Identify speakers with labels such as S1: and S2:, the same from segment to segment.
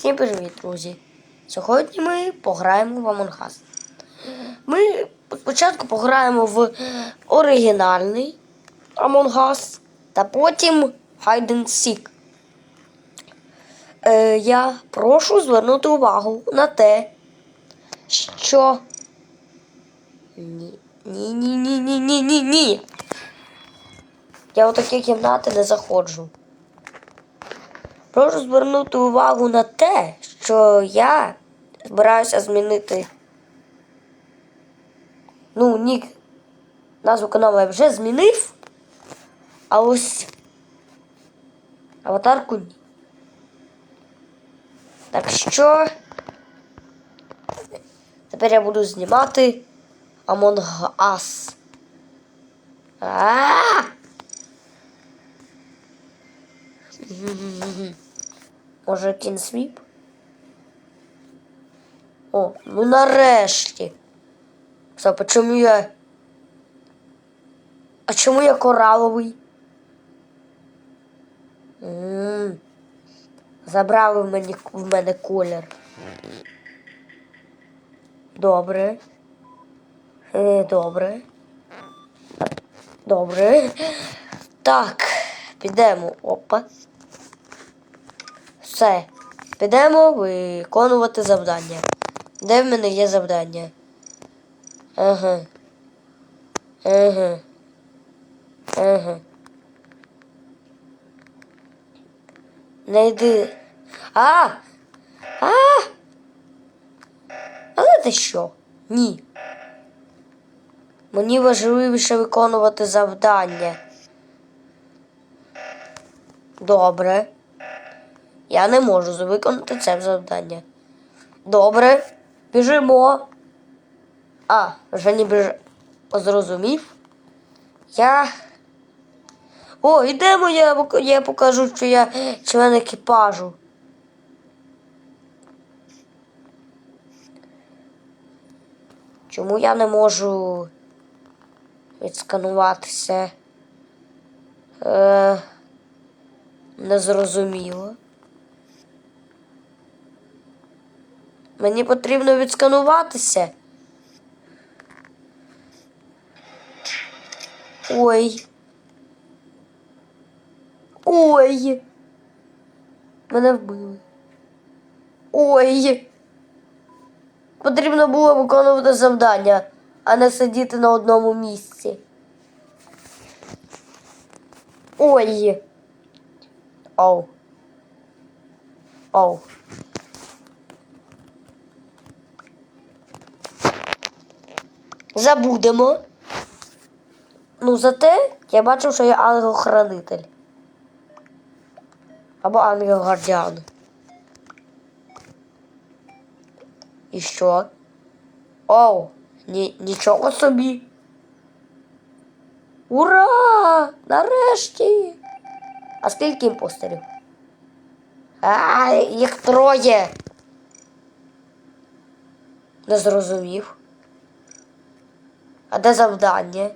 S1: Всім привіт, друзі! Сьогодні ми пограємо в Among Us. Ми спочатку пограємо в оригінальний Among Us, та потім Hide and Seek. Е, я прошу звернути увагу на те, що. Ні, ні, ні, ні, ні, ні, ні. Я у такі кімнати не заходжу. Прошу звернути увагу на те, що я збираюся змінити. Ну, нік назву каналу я вже змінив. А ось аватарку. Так що тепер я буду знімати Among Us. А-а-а! Може кінсвіп? О, ну нарешті. Стоп, а чому я. А чому я кораловий? м Забрали в мене, в мене колір. Добре. Е, добре. Добре. Так, підемо. Опа. Все. Підемо виконувати завдання. Де в мене є завдання? Ага. Ага. Ага. Не йди. А! А! А знаєте що? Ні. Мені важливіше виконувати завдання. Добре. Я не можу виконати це завдання. Добре, біжимо. А, вже не біж... Зрозумів. Я. О, йдемо, я, я покажу, що я член екіпажу. Чому я не можу відскануватися? Е, незрозуміло. Мені потрібно відскануватися. Ой. Ой. Мене вбили. Ой. Потрібно було виконувати завдання, а не сидіти на одному місці. Ой. Оу. Оу. Забудемо. Ну, зате я бачив, що я ангел-хранитель. Або ангел-гардіан. І що? Оу, ні, нічого собі. Ура! Нарешті! А скільки імпостерів? А, їх троє. Не зрозумів. А де завдання?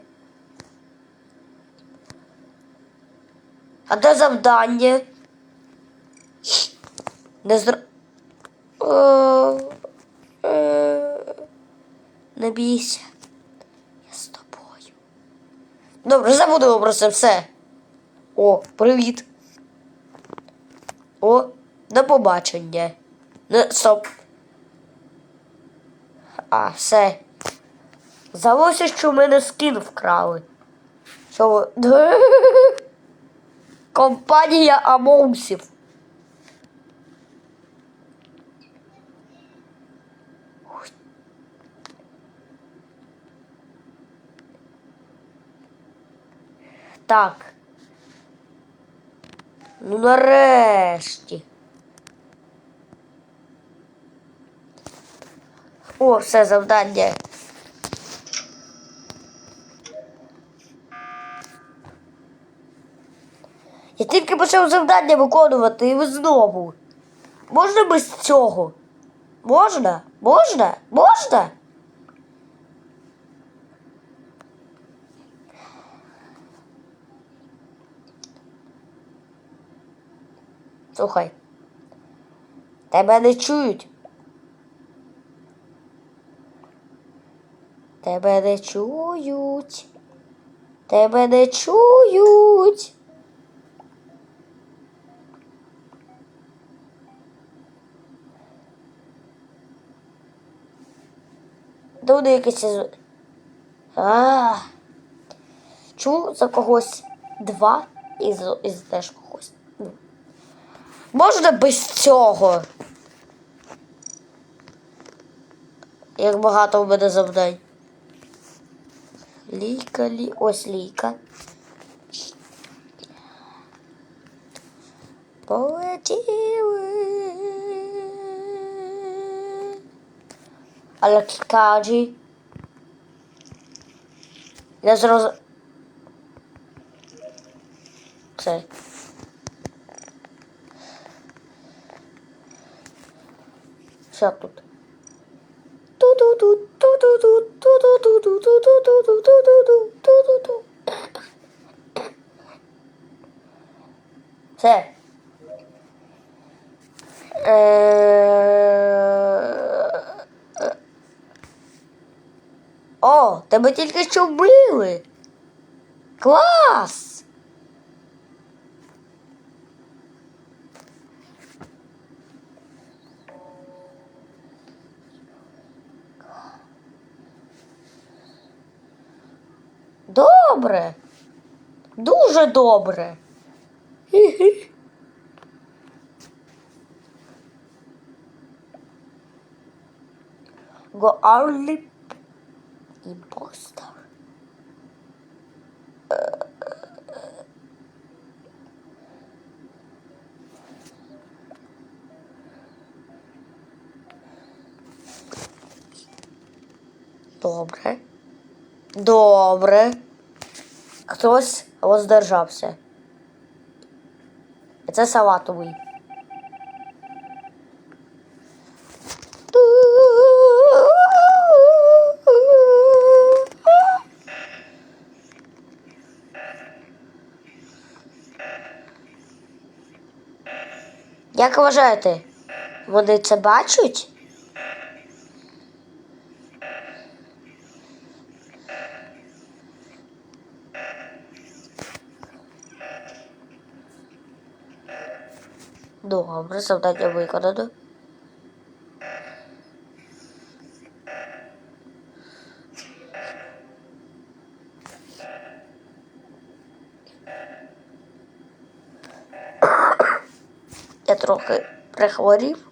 S1: А де завдання? Не зр... Е, Не бійся. Я з тобою. Добре, забудемо про це все. О, привіт. О, до побачення. Не, стоп. А, все. Здалося, що в мене скін вкрали. Що. Компанія Амоусів. Так. Ну нарешті. О, все завдання. Я тільки почав завдання виконувати і ви знову. Можна без цього? Можна? Можна? Можна? Слухай. Тебе не чують. Тебе не чують. Тебе не чують. Туди якийсь. із- А. Чу за когось два і, з- і за теж когось. Ну. Можна без цього. Як багато у мене завдань. Лійка, лі... ось лійка. Полетіли. Але кажі. Я зроз... Це. Що тут? Ту-ту-ту, ту-ту-ту, ту-ту-ту, ту-ту-ту, О, тебе тільки що вбили. Клас! Добре. Дуже добре. Хі-хі. Go early imposter. Добре. Добре. Хтось воздержався. Це салатовий. Як вважаєте, вони це бачать? Добре, завдання виконано. Я трохи прихворів.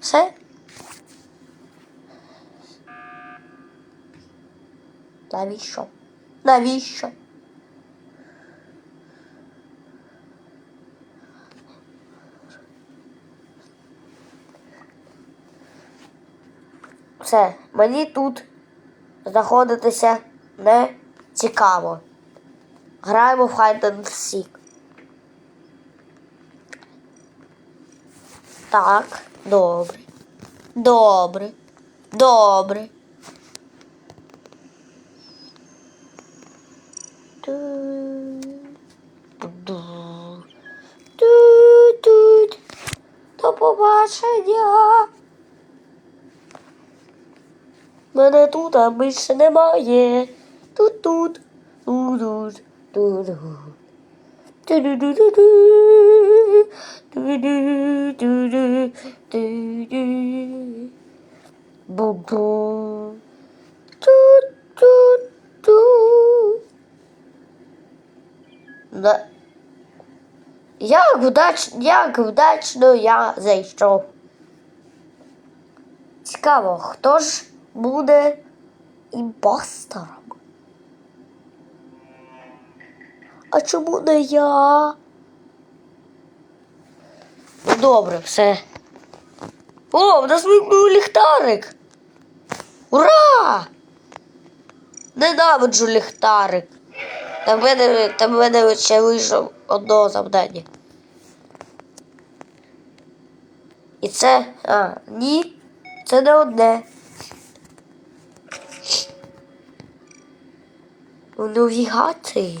S1: Все. Навіщо? Навіщо? Все, мені тут знаходитися не цікаво. Граємо в Hide and Seek. Так, добре. Добре. Добре. Ту-ду. Ту-тут. До побачення. Мене тут більше немає. Тут-тут. Тут-тут. Тут-тут. Бу-бу. Ту-ту-ту. Да. Як вдачно, як вдачно я зайшов. Цікаво, хто ж буде імпостором? А чому не я? Добре, все. О, в нас вимкнув ліхтарик. Ура! Ненавиджу ліхтарик. Та в мене, та мене ще вийшло одного завдання. І це. А, ні, це не одне. У навігації.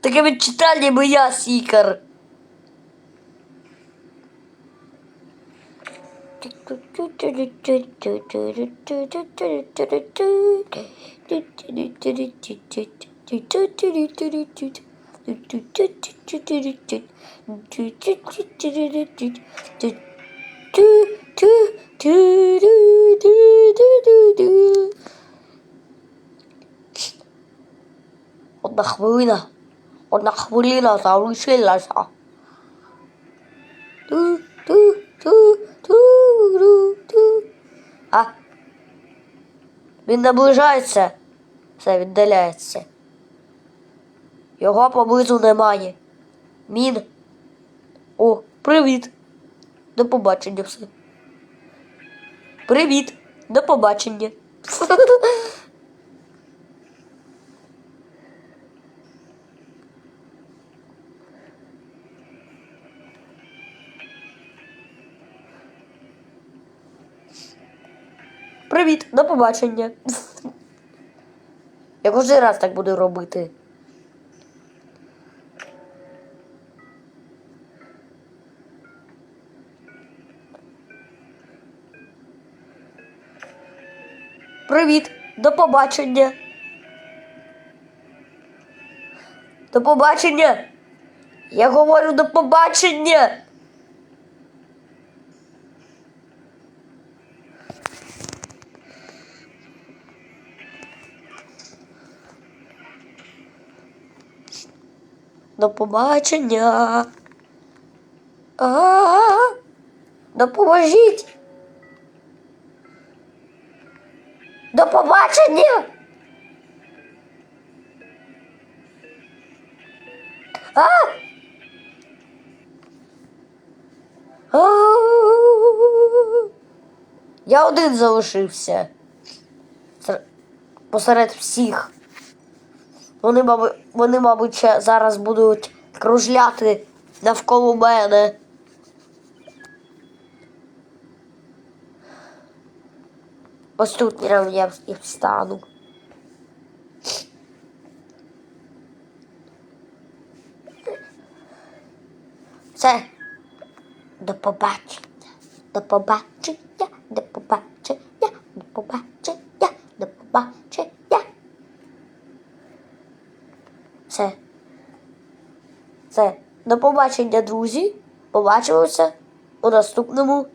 S1: Таке відчитання моя сікар. Одна хвилина. Одна хвилина залишилася. Ту-ту-ту-ту-ту-ту. А? Він наближається. Все віддаляється. Його поблизу немає. Мін. О, привіт. До побачення все. Привіт. До побачення. Привіт, до побачення. Я кожен раз так буду робити. Привіт, до побачення. До побачення. Я говорю до побачення. До побачення. А, допоможіть. До побачення. А? А. Я один залишився. Посеред всіх. Вони, мабуть, вони, мабуть, ще зараз будуть кружляти навколо мене. Ось тут я і встану. Все. До побачення. До побачення. До побачення. До побачення. До побачення. Все. Все. До побачення, друзі. Побачимося у наступному